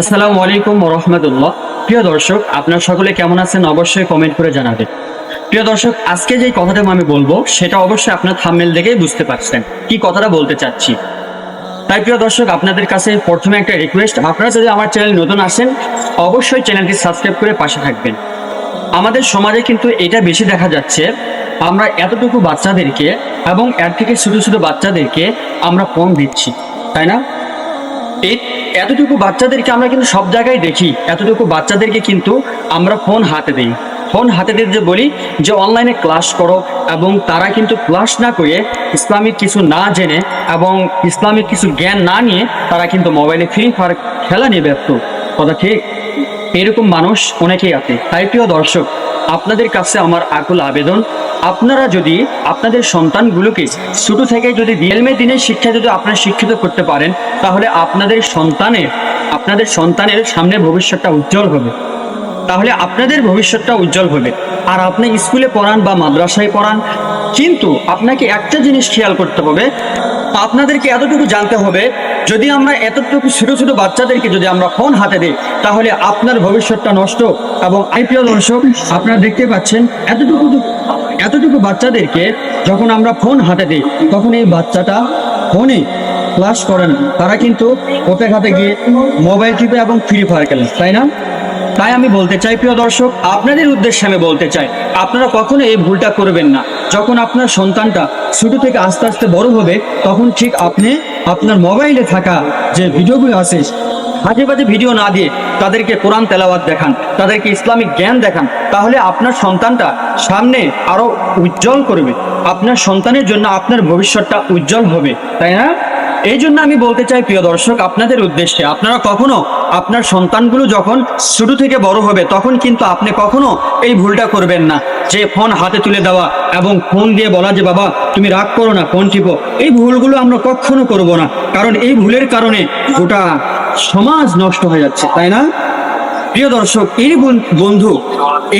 আসসালামু আলাইকুম রহমতুল্লাহ। প্রিয় দর্শক, আপনার সকলে কেমন আছেন অবশ্যই কমেন্ট করে জানাবেন। প্রিয় দর্শক, আজকে যে কথাটা আমি বলব, সেটা অবশ্যই আপনার থামমেল দেখেই বুঝতে পারছেন কি কথাটা বলতে চাচ্ছি। তাই প্রিয় দর্শক, আপনাদের কাছে প্রথমে একটা রিকোয়েস্ট আপনারা যদি আমার চ্যানেল নতুন আসেন, অবশ্যই চ্যানেলটি সাবস্ক্রাইব করে পাশে থাকবেন। আমাদের সমাজে কিন্তু এটা বেশি দেখা যাচ্ছে। আমরা এতটুকু বাচ্চাদেরকে এবং এর থেকে ছোটো ছোটো বাচ্চাদেরকে আমরা ফোন দিচ্ছি, তাই না? এই এতটুকু বাচ্চাদেরকে আমরা কিন্তু সব জায়গায় দেখি, এতটুকু বাচ্চাদেরকে কিন্তু আমরা ফোন হাতে দিই। ফোন হাতে দিয়ে যে বলি যে অনলাইনে ক্লাস করো এবং তারা কিন্তু ক্লাস না করে ইসলামিক কিছু না জেনে এবং ইসলামিক কিছু জ্ঞান না নিয়ে তারা কিন্তু মোবাইলে ফ্রি ফায়ার খেলা নিয়ে ব্যস্ত। কথা ঠিক? এরকম মানুষ অনেকেই আছে। তাই প্রিয় দর্শক, আপনাদের কাছে আমার আকুল আবেদন, আপনারা যদি আপনাদের সন্তানগুলোকে ছোট থেকে যদি দিয়েলমে দিনের শিক্ষা যদি আপনারা শিক্ষিত করতে পারেন, তাহলে আপনাদের সন্তানের আপনাদের সন্তানের সামনে ভবিষ্যৎটা উজ্জ্বল হবে। তাহলে আপনাদের ভবিষ্যৎটা উজ্জ্বল হবে। আর আপনি স্কুলে পড়ান বা মাদ্রাসায় পড়ান, কিন্তু আপনাকে একটা জিনিস খেয়াল করতে হবে আপনাদেরকে এতটুকু জানতে হবে, যদি আমরা এতটুকু ছোট ছোট বাচ্চাদেরকে যদি আমরা ফোন হাতে দিই, তাহলে আপনার ভবিষ্যৎটা নষ্ট এবং আইপিএল দর্শক, আপনারা দেখতে পাচ্ছেন এতটুকু এতটুকু বাচ্চাদেরকে যখন আমরা ফোন হাতে দিই, তখন এই বাচ্চাটা ফোনে ক্লাস করে না। তারা কিন্তু ওপে হাতে গিয়ে মোবাইল টিপে এবং ফ্রি ফায়ার খেলেন তাই না? তাই আমি বলতে চাই, প্রিয় দর্শক, আপনাদের উদ্দেশ্যে আমি বলতে চাই, আপনারা কখনো এই ভুলটা করবেন না। যখন আপনার সন্তানটা ছোট থেকে আস্তে আস্তে বড় হবে, তখন ঠিক আপনি আপনার মোবাইলে থাকা যে ভিডিওগুলো আছে মাঝে মাঝে ভিডিও না দিয়ে তাদেরকে কোরআন তেলাওয়াত দেখান, তাদেরকে ইসলামিক জ্ঞান দেখান, তাহলে আপনার সন্তানটা সামনে আরও উজ্জ্বল করবে। আপনার সন্তানের জন্য আপনার ভবিষ্যৎটা উজ্জ্বল হবে, তাই না? এই জন্য আমি বলতে চাই, প্রিয় দর্শক, আপনাদের উদ্দেশ্যে, আপনারা কখনো আপনার সন্তানগুলো যখন ছোট থেকে বড় হবে, তখন কিন্তু আপনি কখনো এই ভুলটা করবেন না। যে ফোন হাতে তুলে দেওয়া এবং ফোন দিয়ে বলা যে, বাবা, তুমি রাগ করো না, ফোন টিপো। এই ভুলগুলো আমরা কখনো করব না, কারণ এই ভুলের কারণে গোটা সমাজ নষ্ট হয়ে যাচ্ছে, তাই না? প্রিয় দর্শক, এই বন্ধু,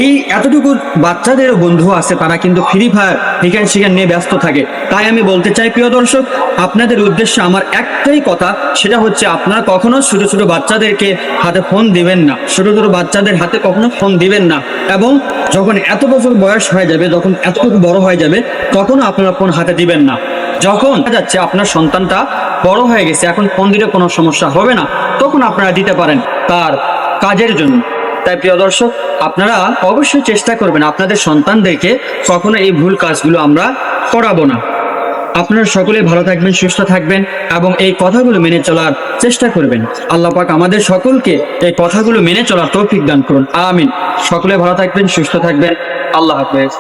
এই এতটুকু বাচ্চাদের বন্ধু আছে, তারা কিন্তু ফ্রি ফায়ার হিকেন শিকার নিয়ে ব্যস্ত থাকে। তাই আমি বলতে চাই, প্রিয় দর্শক, আপনাদের উদ্দেশ্যে আমার একটাই কথা, সেটা হচ্ছে আপনারা কখনো ছোট ছোট বাচ্চাদেরকে হাতে ফোন দিবেন না। ছোট ছোট বাচ্চাদের হাতে কখনো ফোন দিবেন না। এবং যখন এত বছর বয়স হয়ে যাবে, যখন এতটুকু বড় হয়ে যাবে, তখনও আপনারা ফোন হাতে দিবেন না। যখন যাচ্ছে আপনার সন্তানটা বড় হয়ে গেছে, এখন ফোন দিলে কোনো সমস্যা হবে না, তখন আপনারা দিতে পারেন। তার কাজের জন্য। তাই প্রিয় দর্শক, আপনারা অবশ্যই চেষ্টা করবেন আপনাদের সন্তানদেরকে কখনো এই ভুল কাজগুলো আমরা করাবো না। আপনারা সকলে ভালো থাকবেন, সুস্থ থাকবেন এবং এই কথাগুলো মেনে চলার চেষ্টা করবেন। আল্লাহ পাক আমাদের সকলকে এই কথাগুলো মেনে চলার তৌফিক দান করুন। আমিন। সকলে ভালো থাকবেন, সুস্থ থাকবেন। আল্লাহ হাফেজ।